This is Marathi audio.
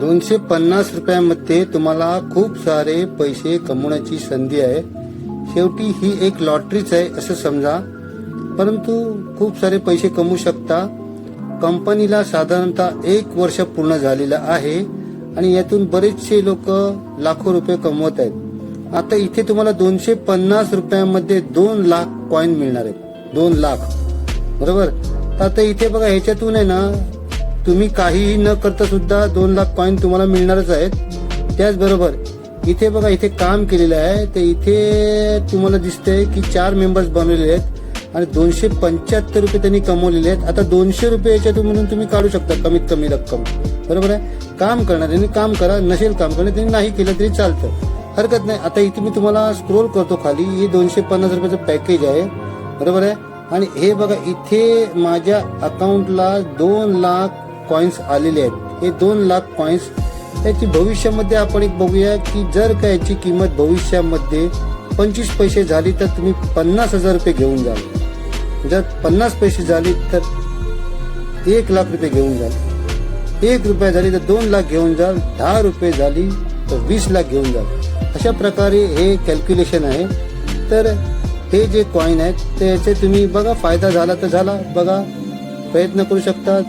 दोनशे पन्नास रुपयामध्ये तुम्हाला खूप सारे पैसे कमवण्याची संधी आहे. शेवटी ही एक लॉटरीच आहे असं समजा. परंतु खूप सारे पैसे कमवू शकता. कंपनीला साधारणतः एक वर्ष पूर्ण झालेलं आहे आणि यातून बरेचसे लोक लाखो रुपये कमवत आहेत. आता इथे तुम्हाला दोनशे पन्नास रुपयामध्ये दोन लाख कॉईन मिळणार आहेत. दोन लाख. बरोबर? आता इथे बघा ह्याच्यातून आहे ना तुम्ही काहीही न करता सुद्धा दोन लाख कॉईन तुम्हाला मिळणारच आहेत. त्याचबरोबर इथे बघा इथे काम केलेलं आहे. तर इथे तुम्हाला दिसतंय की चार मेंबर्स बनवलेले आहेत आणि दोनशे पंच्याहत्तर रुपये त्यांनी कमवलेले आहेत. आता दोनशे रुपये याच्यातून म्हणून तुम्ही काढू शकता कमीत कमी रक्कम. बरोबर आहे? काम करणाऱ्यांनी काम करा नसेल काम करणार त्यांनी नाही केलं तरी चालतं. हरकत नाही. आता इथे मी तुम्हाला स्क्रोल करतो खाली. हे दोनशे पन्नास रुपयाचं पॅकेज आहे. बरोबर आहे? आणि हे बघा इथे माझ्या अकाउंटला दोन लाख कॉइन्स आलेले आहेत. हे दोन लाख कॉइन्स त्याची भविष्यामध्ये आपण एक बघूया की जर का याची किंमत भविष्यामध्ये पंचवीस पैसे झाली तर तुम्ही पन्नास हजार रुपये घेऊन जाल जर पन्नास पैसे झाली तर एक लाख रुपये घेऊन जाल एक रुपया झाली तर दोन लाख घेऊन जाल दहा रुपये झाली तर वीस लाख घेऊन जाल अशा प्रकारे हे कॅल्क्युलेशन आहे. तर हे जे कॉईन आहेत ते याचे तुम्ही बघा फायदा झाला तर झाला. बघा प्रयत्न करू शकता.